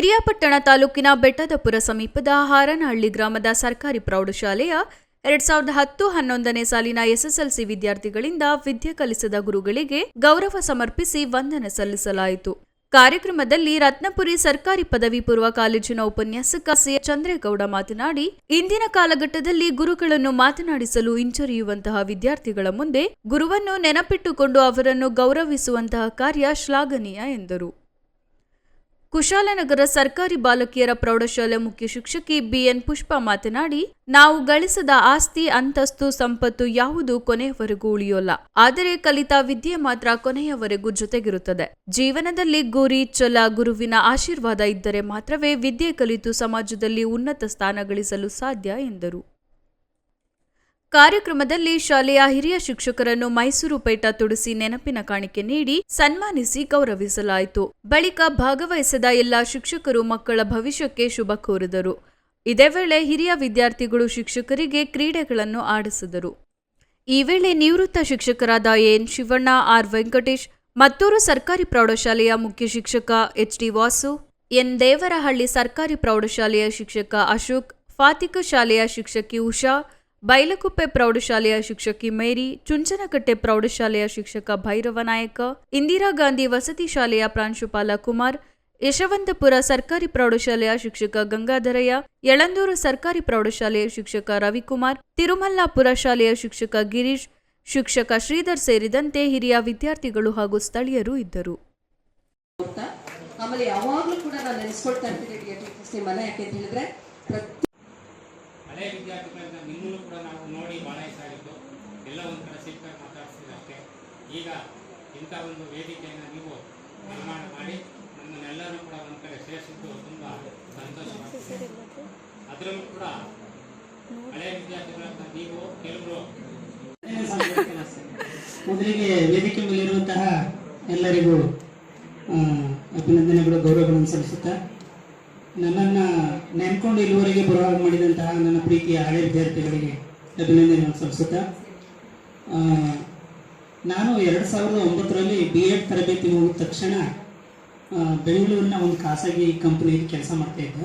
ಪಿರಿಯಾಪಟ್ಟಣ ತಾಲೂಕಿನ ಬೆಟ್ಟದಪುರ ಸಮೀಪದ ಹಾರನಹಳ್ಳಿ ಗ್ರಾಮದ ಸರ್ಕಾರಿ ಪ್ರೌಢಶಾಲೆಯ ಎರಡ್ ಸಾವಿರದ ಹತ್ತು ಹನ್ನೊಂದನೇ ಸಾಲಿನ ಎಸ್ಎಸ್ಎಲ್ಸಿ ವಿದ್ಯಾರ್ಥಿಗಳಿಂದ ವಿದ್ಯೆ ಕಲಿಸಿದ ಗುರುಗಳಿಗೆ ಗೌರವ ಸಮರ್ಪಿಸಿ ವಂದನೆ ಸಲ್ಲಿಸಲಾಯಿತು. ಕಾರ್ಯಕ್ರಮದಲ್ಲಿ ರತ್ನಪುರಿ ಸರ್ಕಾರಿ ಪದವಿ ಪೂರ್ವ ಕಾಲೇಜಿನ ಉಪನ್ಯಾಸಕ ಸಿ ಚಂದ್ರೇಗೌಡ ಮಾತನಾಡಿ, ಇಂದಿನ ಕಾಲಘಟ್ಟದಲ್ಲಿ ಗುರುಗಳನ್ನು ಮಾತನಾಡಿಸಲು ಹಿಂಜರಿಯುವಂತಹ ವಿದ್ಯಾರ್ಥಿಗಳ ಮುಂದೆ ಗುರುವನ್ನು ನೆನಪಿಟ್ಟುಕೊಂಡು ಅವರನ್ನು ಗೌರವಿಸುವಂತಹ ಕಾರ್ಯ ಶ್ಲಾಘನೀಯ ಎಂದರು. ಕುಶಾಲನಗರ ಸರ್ಕಾರಿ ಬಾಲಕಿಯರ ಪ್ರೌಢಶಾಲೆ ಮುಖ್ಯ ಶಿಕ್ಷಕಿ ಬಿಎನ್ ಪುಷ್ಪ ಮಾತನಾಡಿ, ನಾವು ಗಳಿಸದ ಆಸ್ತಿ, ಅಂತಸ್ತು, ಸಂಪತ್ತು ಯಾವುದು ಕೊನೆಯವರೆಗೂ ಉಳಿಯೋಲ್ಲ. ಆದರೆ ಕಲಿತ ವಿದ್ಯೆ ಮಾತ್ರ ಕೊನೆಯವರೆಗೂ ಜೊತೆಗಿರುತ್ತದೆ. ಜೀವನದಲ್ಲಿ ಗುರಿ, ಛಲ, ಗುರುವಿನ ಆಶೀರ್ವಾದ ಇದ್ದರೆ ಮಾತ್ರವೇ ವಿದ್ಯೆ ಕಲಿತು ಸಮಾಜದಲ್ಲಿ ಉನ್ನತ ಸ್ಥಾನ ಗಳಿಸಲು ಸಾಧ್ಯ ಎಂದರು. ಕಾರ್ಯಕ್ರಮದಲ್ಲಿ ಶಾಲೆಯ ಹಿರಿಯ ಶಿಕ್ಷಕರನ್ನು ಮೈಸೂರು ಪೇಟ ತುಡಿಸಿ ನೆನಪಿನ ಕಾಣಿಕೆ ನೀಡಿ ಸನ್ಮಾನಿಸಿ ಗೌರವಿಸಲಾಯಿತು. ಬಳಿಕ ಭಾಗವಹಿಸಿದ ಎಲ್ಲ ಶಿಕ್ಷಕರು ಮಕ್ಕಳ ಭವಿಷ್ಯಕ್ಕೆ ಶುಭ ಕೋರಿದರು. ಇದೇ ವೇಳೆ ಹಿರಿಯ ವಿದ್ಯಾರ್ಥಿಗಳು ಶಿಕ್ಷಕರಿಗೆ ಕ್ರೀಡೆಗಳನ್ನು ಆಡಿಸಿದರು. ಈ ವೇಳೆ ನಿವೃತ್ತ ಶಿಕ್ಷಕರಾದ ಎನ್ ಶಿವಣ್ಣ, ಆರ್ ವೆಂಕಟೇಶ್, ಮತ್ತೂರು ಸರ್ಕಾರಿ ಪ್ರೌಢಶಾಲೆಯ ಮುಖ್ಯ ಶಿಕ್ಷಕ H D Vasu, N Devarahalli ಸರ್ಕಾರಿ ಪ್ರೌಢಶಾಲೆಯ ಶಿಕ್ಷಕ ಅಶೋಕ್, ಫಾತಿಕ ಶಾಲೆಯ ಶಿಕ್ಷಕಿ ಉಷಾ ಬೈಲಕುಪ್ಪೆ ಪ್ರೌಢಶಾಲೆಯ ಶಿಕ್ಷಕಿ ಮೇರಿ, ಚುಂಚನಕಟ್ಟೆ ಪ್ರೌಢಶಾಲೆಯ ಶಿಕ್ಷಕ ಭೈರವ ನಾಯಕ, ಇಂದಿರಾ ಗಾಂಧಿ ವಸತಿ ಶಾಲೆಯ ಪ್ರಾಂಶುಪಾಲ ಕುಮಾರ್, ಯಶವಂತಪುರ ಸರ್ಕಾರಿ ಪ್ರೌಢಶಾಲೆಯ ಶಿಕ್ಷಕ ಗಂಗಾಧರಯ್ಯ, ಯಳಂದೂರು ಸರ್ಕಾರಿ ಪ್ರೌಢಶಾಲೆಯ ಶಿಕ್ಷಕ ರವಿಕುಮಾರ್, ತಿರುಮಲ್ಲಾಪುರ ಶಾಲೆಯ ಶಿಕ್ಷಕ ಗಿರೀಶ್, ಶಿಕ್ಷಕ ಶ್ರೀಧರ್ ಸೇರಿದಂತೆ ಹಿರಿಯ ವಿದ್ಯಾರ್ಥಿಗಳು ಹಾಗೂ ಸ್ಥಳೀಯರು ಇದ್ದರು. ಆಮೇಲೆ ಯಾವಾಗಲೂ ಕೂಡ ನಾನು ನೆನೆಸ್ಕೊಳ್ತಾ ಇರ್ತೀನಿ ಯಾಕೆ ಅಂತ ಹೇಳಿದ್ರೆ ಪ್ರತಿ ವಿದ್ಯಾರ್ಥಿಗಳನ್ನ ನಿಮ್ಮನ್ನು ಕೂಡ ನಾವು ನೋಡಿ ಭಾಳ ಇಷ್ಟ ಎಲ್ಲ ಒಂದು ಕಡೆ ಸಿಕ್ಕಾಗಿ ಮಾತಾಡ್ತಿದ್ದಷ್ಟೇ ಈಗ ಇಂಥ ಒಂದು ವೇದಿಕೆಯನ್ನು ನೀವು ನಿರ್ಮಾಣ ಮಾಡಿ ನಮ್ಮನ್ನೆಲ್ಲರೂ ಕೂಡ ಒಂದು ಕಡೆ ಸೇರಿಸಿದ್ದು ತುಂಬ ಸಂತೋಷವಾಗ್ತದೆ ಅದರಲ್ಲೂ ಕೂಡ ಹಳೆಯ ವಿದ್ಯಾರ್ಥಿಗಳನ್ನ ನೀವು ಕೆಲವರು ಮೊದಲಿಗೆ ವೇದಿಕೆ ಮೇಲಿರುವಂತಹ ಎಲ್ಲರಿಗೂ ಅಭಿನಂದನೆಗಳು, ಗೌರವಗಳನ್ನು ಸಲ್ಲಿಸುತ್ತಾ ನನ್ನನ್ನು ನೆನ್ಕೊಂಡು ಇಲ್ಲಿವರೆಗೆ ಬರುವಾಗ ಮಾಡಿದಂತಹ ನನ್ನ ಪ್ರೀತಿಯ ಹಳೆ ವಿದ್ಯಾರ್ಥಿಗಳಿಗೆ ಅಭಿನಂದನೆ ಸಲ್ಲಿಸುತ್ತಾ ನಾನು ಎರಡು ಸಾವಿರದ ಒಂಬತ್ತರಲ್ಲಿ ಬಿ ಎಡ್ ತರಬೇತಿ ಮುಗಿದ ತಕ್ಷಣ ಬೆಂಗಳೂರಿನ ಒಂದು ಖಾಸಗಿ ಕಂಪನಿಯಲ್ಲಿ ಕೆಲಸ ಮಾಡ್ತಾ ಇದ್ದೆ.